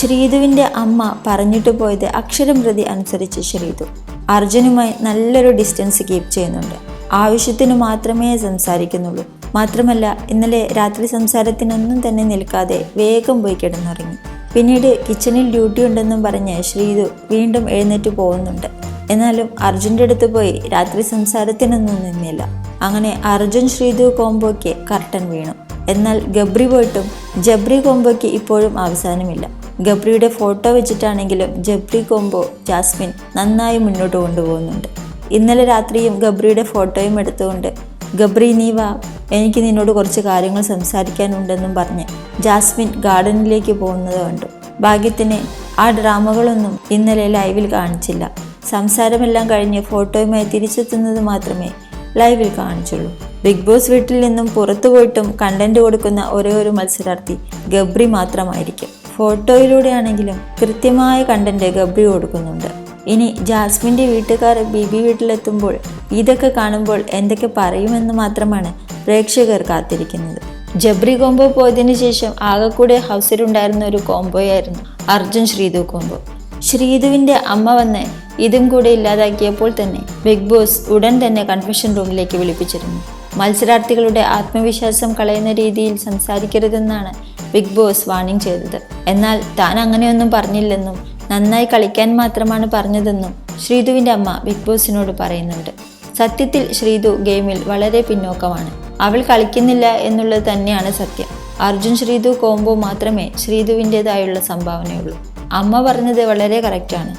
ശ്രീതുവിന്റെ അമ്മ പറഞ്ഞിട്ട് പോയത് അക്ഷരം പ്രതി അനുസരിച്ച് ശ്രീതു അർജുനുമായി നല്ലൊരു ഡിസ്റ്റൻസ് കീപ്പ് ചെയ്യുന്നുണ്ട്. ആവശ്യത്തിന് മാത്രമേ സംസാരിക്കുന്നുള്ളൂ. മാത്രമല്ല ഇന്നലെ രാത്രി സംസാരത്തിനൊന്നും തന്നെ നിൽക്കാതെ വേഗം പോയി കിടന്നുറങ്ങി. പിന്നീട് കിച്ചണിൽ ഡ്യൂട്ടി ഉണ്ടെന്നും പറഞ്ഞ് ശ്രീതു വീണ്ടും എഴുന്നേറ്റ് പോകുന്നുണ്ട്. എന്നാലും അർജുന്റെ അടുത്ത് പോയി രാത്രി സംസാരത്തിനൊന്നും നിന്നില്ല. അങ്ങനെ അർജുൻ ശ്രീതു കോംബോയ്ക്ക് കർട്ടൻ വീണു. എന്നാൽ ഗബ്രി പോയിട്ടും ജബ്രി കോംബോയ്ക്ക് ഇപ്പോഴും അവസാനമില്ല. ഗബ്രിയുടെ ഫോട്ടോ വെച്ചിട്ടാണെങ്കിലും ജബ്രി കോംബോ ജാസ്മിൻ നന്നായി മുന്നോട്ട് കൊണ്ടുപോകുന്നുണ്ട്. ഇന്നലെ രാത്രിയും ഗബ്രിയുടെ ഫോട്ടോയും എടുത്തുകൊണ്ട് ഗബ്രി നീ വാ. എനിക്ക് നിന്നോട് കുറച്ച് കാര്യങ്ങൾ സംസാരിക്കാനുണ്ടെന്നും പറഞ്ഞ് ജാസ്മിൻ ഗാർഡനിലേക്ക് പോകുന്നത് കണ്ടു. ഭാഗ്യത്തിന് ആ ഡ്രാമകളൊന്നും ഇന്നലെ ലൈവിൽ കാണിച്ചില്ല. സംസാരമെല്ലാം കഴിഞ്ഞ് ഫോട്ടോയുമായി തിരിച്ചെത്തുന്നത് മാത്രമേ ലൈവിൽ കാണിച്ചുള്ളൂ. ബിഗ് ബോസ് വീട്ടിൽ നിന്നും പുറത്തു പോയിട്ടും കണ്ടന്റ് കൊടുക്കുന്ന ഒരേ ഒരു മത്സരാർത്ഥി ഗബ്രി മാത്രമായിരിക്കും. ഫോട്ടോയിലൂടെയാണെങ്കിലും കൃത്യമായ കണ്ടന്റ് ഗബ്രി കൊടുക്കുന്നുണ്ട്. ഇനി ജാസ്മിന്റെ വീട്ടുകാർ ബിബി വീട്ടിലെത്തുമ്പോൾ ഇതൊക്കെ കാണുമ്പോൾ എന്തൊക്കെ പറയുമെന്ന് മാത്രമാണ് പ്രേക്ഷകർ കാത്തിരിക്കുന്നത്. ജബ്രി കോംബോ പോയതിനു ശേഷം ആകെക്കൂടെ ഹൗസിലുണ്ടായിരുന്ന ഒരു കോംബോയായിരുന്നു അർജുൻ ശ്രീതു കോംബോ. ശ്രീതുവിന്റെ അമ്മ വന്ന് ഇതും കൂടെ ഇല്ലാതാക്കിയപ്പോൾ തന്നെ ബിഗ് ബോസ് ഉടൻ തന്നെ കൺഫെഷൻ റൂമിലേക്ക് വിളിപ്പിച്ചിരുന്നു. മത്സരാർത്ഥികളുടെ ആത്മവിശ്വാസം കളയുന്ന രീതിയിൽ സംസാരിക്കരുതെന്നാണ് ബിഗ് ബോസ് വാണിംഗ് ചെയ്തത്. എന്നാൽ താൻ അങ്ങനെയൊന്നും പറഞ്ഞില്ലെന്നും നന്നായി കളിക്കാൻ മാത്രമാണ് പറഞ്ഞതെന്നും ശ്രീതുവിന്റെ അമ്മ ബിഗ് ബോസിനോട് പറയുന്നുണ്ട്. സത്യത്തിൽ ശ്രീതു ഗെയിമിൽ വളരെ പിന്നോക്കമാണ്. അവൾ കളിക്കുന്നില്ല എന്നുള്ളത് തന്നെയാണ് സത്യം. അർജുൻ ശ്രീതു കോംബോ മാത്രമേ ശ്രീതുവിന്റെതായുള്ള സംഭാവനയുള്ളൂ. അമ്മ പറഞ്ഞത് വളരെ കറക്റ്റാണ്.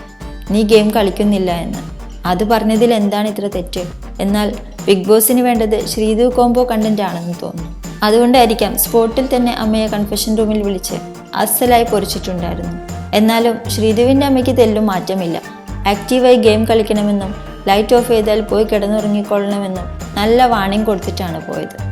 നീ ഗെയിം കളിക്കുന്നില്ല എന്ന്. അത് പറഞ്ഞതിൽ എന്താണ് ഇത്ര തെറ്റ്? എന്നാൽ ബിഗ് ബോസിന് വേണ്ടത് ശ്രീതു കോംബോ കണ്ടന്റ് ആണെന്ന് തോന്നുന്നു. അതുകൊണ്ടായിരിക്കാം സ്പോട്ടിൽ തന്നെ അമ്മയെ കൺഫെഷൻ റൂമിൽ വിളിച്ച് അസലായി പൊരിച്ചിട്ടുണ്ടായിരുന്നു. എന്നാലും ശ്രീധുവിന്റെ അമ്മയ്ക്ക് തെല്ലും മാറ്റമില്ല. ആക്റ്റീവായി ഗെയിം കളിക്കണമെന്നും ലൈറ്റ് ഓഫ് ചെയ്താൽ പോയി കിടന്നുറങ്ങിക്കൊള്ളണമെന്നും നല്ല വാണിംഗ് കൊടുത്തിട്ടാണ് പോയത്.